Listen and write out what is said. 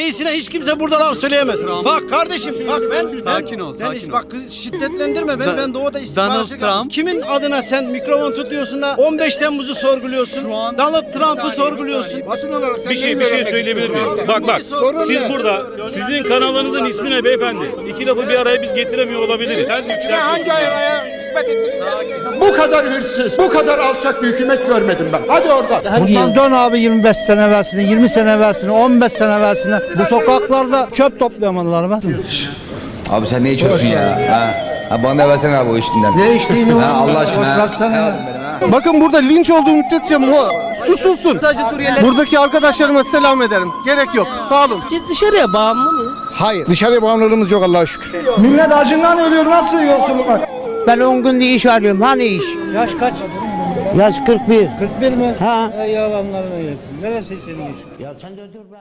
Reisine hiç kimse burada laf söyleyemez. Bak kardeşim bak ben Sakin ben, ol, ben sakin ol. bak kız şiddetlendirme ben Da- ben doğuda istihbaratçı Donald Trump- Kimin adına sen mikrofon tutuyorsun da 15 Temmuz'u sorguluyorsun. Şu an- Donald Trump'ı sorguluyorsun. bir Basın olarak sen Bir şey bir şey söyleyebilir miyim? Bak bak. Sorun Siz ne? burada sizin kanalınızın ismi ne beyefendi? İki lafı bir araya biz getiremiyor olabiliriz. Sen hangi yükseltiyorsun. Hizmet ettin? Bu kadar hırsız, bu kadar alçak bir hükümet görmedim ben. Hadi oradan. Bundan dön abi 25 sene evvelsine, 20 sene evvelsine, 15 sene evvelsine. Bu sokaklarda çöp toplayamadılar be. Abi sen ne içiyorsun ya? Ha? Ha bana versene abi o işinden. Ne içtiğini Ha Allah aşkına. ha. Versene. Bakın burada linç olduğu müddetçe mu susulsun. Sadece Suriyeliler Buradaki arkadaşlarıma selam ederim. Gerek yok. Sağ olun. Biz dışarıya bağımlı mıyız? Hayır. Dışarıya bağımlılığımız yok Allah'a şükür. Millet acından ölüyor. Nasıl yoksulluk var? Ben 10 günde iş arıyorum. Hani iş? Yaş kaç? Yaş 41. 41 mi? Ha. Ey yalanlarını yedim. Neresi senin iş? Ya sen de dur be.